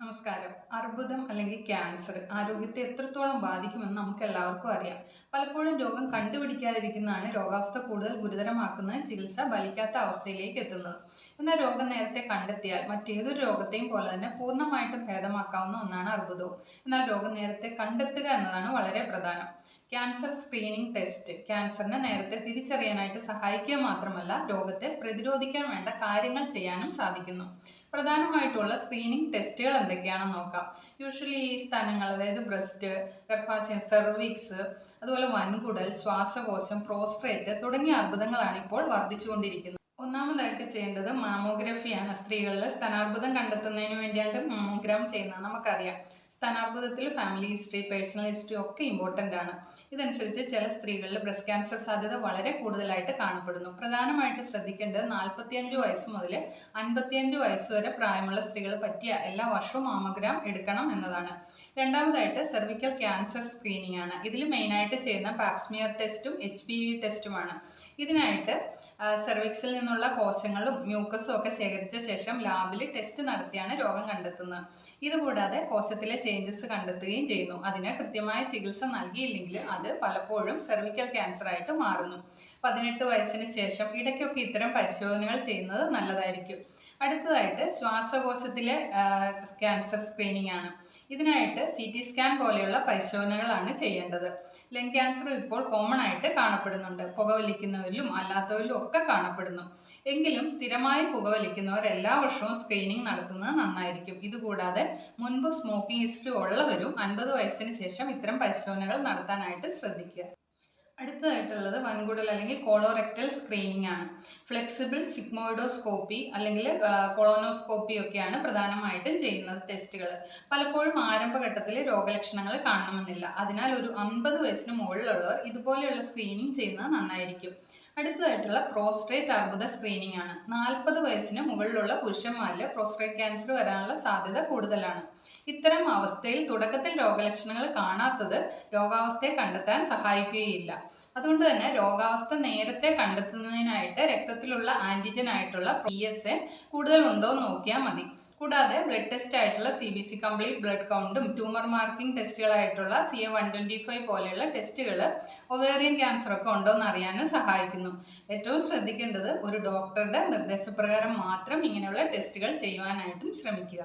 നമസ്കാരം. അർബുദം അല്ലെങ്കിൽ ക്യാൻസർ ആരോഗ്യത്തെ എത്രത്തോളം ബാധിക്കുമെന്ന് നമുക്ക് എല്ലാവർക്കും അറിയാം. പലപ്പോഴും രോഗം കണ്ടുപിടിക്കാതിരിക്കുന്നതാണ് രോഗാവസ്ഥ കൂടുതൽ ഗുരുതരമാക്കുന്ന ചികിത്സ ഫലിക്കാത്ത അവസ്ഥയിലേക്ക് എത്തുന്നത്. എന്നാൽ രോഗം നേരത്തെ കണ്ടെത്തിയാൽ മറ്റേതൊരു രോഗത്തെയും പോലെ തന്നെ പൂർണമായിട്ടും ഭേദമാക്കാവുന്ന ഒന്നാണ് അർബുദവും. എന്നാൽ രോഗം നേരത്തെ കണ്ടെത്തുക എന്നതാണ് വളരെ പ്രധാനം. ക്യാൻസർ സ്ക്രീനിംഗ് ടെസ്റ്റ് ക്യാൻസറിനെ നേരത്തെ തിരിച്ചറിയാനായിട്ട് സഹായിക്കുക മാത്രമല്ല രോഗത്തെ പ്രതിരോധിക്കാൻ വേണ്ട കാര്യങ്ങൾ ചെയ്യാനും സാധിക്കുന്നു. പ്രധാനമായിട്ടുള്ള സ്ക്രീനിങ് ടെസ്റ്റുകൾ എന്തൊക്കെയാണെന്ന് നോക്കാം. യൂഷ്വലി ഈ സ്ഥാനങ്ങൾ അതായത് ബ്രസ്റ്റ് ഗർഭാശയം സെർവിക്സ് അതുപോലെ വൻകുടൽ ശ്വാസകോശം പ്രോസ്ട്രേറ്റ് തുടങ്ങിയ അർബുദങ്ങളാണ് ഇപ്പോൾ വർദ്ധിച്ചുകൊണ്ടിരിക്കുന്നത്. ഒന്നാമതായിട്ട് ചെയ്യേണ്ടത് മാമോഗ്രഫിയാണ് സ്ത്രീകളിൽ സ്ഥാനാർബുദം കണ്ടെത്തുന്നതിന് വേണ്ടിയാണ് മാമോഗ്രാം ചെയ്യുന്നത് നമുക്കറിയാം. സ്ഥാനാർബുദത്തിൽ ഫാമിലി ഹിസ്റ്ററി പേഴ്സണൽ ഹിസ്റ്ററി ഒക്കെ ഇമ്പോർട്ടന്റ് ആണ്. ഇതനുസരിച്ച് ചില സ്ത്രീകളിൽ ബ്രസ്റ്റ് ക്യാൻസർ സാധ്യത വളരെ കൂടുതലായിട്ട് കാണപ്പെടുന്നു. പ്രധാനമായിട്ട് ശ്രദ്ധിക്കേണ്ടത് നാൽപ്പത്തിയഞ്ച് വയസ്സ് മുതൽ അൻപത്തിയഞ്ച് വയസ്സ് വരെ പ്രായമുള്ള സ്ത്രീകൾ പറ്റിയ എല്ലാ വർഷവും മാമഗ്രാം എടുക്കണം എന്നതാണ്. രണ്ടാമതായിട്ട് സെർവിക്കൽ ക്യാൻസർ സ്ക്രീനിങ് ആണ്. ഇതിൽ മെയിനായിട്ട് ചെയ്യുന്ന പാപ്സ്മിയർ ടെസ്റ്റും എച്ച് പി വി ടെസ്റ്റുമാണ് ഇതിനായിട്ട് സെർവിക്സിൽ നിന്നുള്ള കോശങ്ങളും മ്യൂക്കസും ഒക്കെ ശേഖരിച്ച ശേഷം ലാബിൽ ടെസ്റ്റ് നടത്തിയാണ് രോഗം കണ്ടെത്തുന്നത്. ഇതുകൂടാതെ കോശത്തിലെ ചേഞ്ചസ് കണ്ടെത്തുകയും ചെയ്യുന്നു. അതിന് കൃത്യമായ ചികിത്സ നൽകിയില്ലെങ്കിൽ അത് പലപ്പോഴും സെർവിക്കൽ ക്യാൻസർ ആയിട്ട് മാറുന്നു. പതിനെട്ട് വയസ്സിന് ശേഷം ഇടയ്ക്കൊക്കെ ഇത്തരം പരിശോധനകൾ ചെയ്യുന്നത് നല്ലതായിരിക്കും. അടുത്തതായിട്ട് ശ്വാസകോശത്തിലെ ക്യാൻസർ സ്ക്രീനിങ് ആണ്. ഇതിനായിട്ട് സി ടി സ്കാൻ പോലെയുള്ള പരിശോധനകളാണ് ചെയ്യേണ്ടത്. ലങ് ക്യാൻസർ ഇപ്പോൾ കോമൺ ആയിട്ട് കാണപ്പെടുന്നുണ്ട്. പുകവലിക്കുന്നവരിലും അല്ലാത്തവരിലും ഒക്കെ കാണപ്പെടുന്നു. എങ്കിലും സ്ഥിരമായി പുകവലിക്കുന്നവർ എല്ലാ വർഷവും സ്ക്രീനിങ് നടത്തുന്നത് നന്നായിരിക്കും. ഇതുകൂടാതെ മുൻപ് സ്മോക്കിംഗ് ഹിസ്റ്ററി ഉള്ളവരും അൻപത് വയസ്സിന് ശേഷം ഇത്തരം പരിശോധനകൾ നടത്താനായിട്ട് ശ്രദ്ധിക്കുക. അടുത്തതായിട്ടുള്ളത് വൻകുടൽ അല്ലെങ്കിൽ കോളോറെക്ടൽ സ്ക്രീനിങ് ആണ്. ഫ്ലെക്സിബിൾ സിഗ്മോയിഡോസ്കോപ്പി അല്ലെങ്കിൽ കൊളോനോസ്കോപ്പി ഒക്കെയാണ് പ്രധാനമായിട്ടും ചെയ്യുന്നത് ടെസ്റ്റുകൾ പലപ്പോഴും ആരംഭഘട്ടത്തിൽ രോഗലക്ഷണങ്ങൾ കാണണമെന്നില്ല. അതിനാൽ ഒരു അൻപത് വയസ്സിന് മുകളിലുള്ളവർ ഇതുപോലെയുള്ള സ്ക്രീനിങ് ചെയ്യുന്നത് നന്നായിരിക്കും. അടുത്തതായിട്ടുള്ള പ്രോസ്ട്രേറ്റ് അർബുദ സ്ക്രീനിങ് ആണ്. നാൽപ്പത് വയസ്സിന് മുകളിലുള്ള പുരുഷന്മാരിൽ പ്രോസ്ട്രേറ്റ് ക്യാൻസർ വരാനുള്ള സാധ്യത കൂടുതലാണ്. ഇത്തരം അവസ്ഥയിൽ തുടക്കത്തിൽ രോഗലക്ഷണങ്ങൾ കാണാത്തത് രോഗാവസ്ഥയെ കണ്ടെത്താൻ സഹായിക്കുകയില്ല. അതുകൊണ്ട് തന്നെ രോഗാവസ്ഥ നേരത്തെ കണ്ടെത്തുന്നതിനായിട്ട് രക്തത്തിലുള്ള ആന്റിജൻ ആയിട്ടുള്ള പി എസ് എ കൂടുതൽ ഉണ്ടോ എന്ന് നോക്കിയാൽ മതി. കൂടാതെ ബ്ലഡ് ടെസ്റ്റ് ആയിട്ടുള്ള C B C complete blood കൗണ്ടും tumour marking ടെസ്റ്റുകളായിട്ടുള്ള C A one twenty five പോലെയുള്ള ടെസ്റ്റുകൾ ഒവേറിയൻ ക്യാൻസർ ഒക്കെ ഉണ്ടോ എന്ന് അറിയാനും സഹായിക്കുന്നു. ഏറ്റവും ശ്രദ്ധിക്കേണ്ടത് ഒരു ഡോക്ടറുടെ നിർദ്ദേശപ്രകാരം മാത്രം ഇങ്ങനെയുള്ള ടെസ്റ്റുകൾ ചെയ്യുവാനായിട്ടും ശ്രമിക്കുക.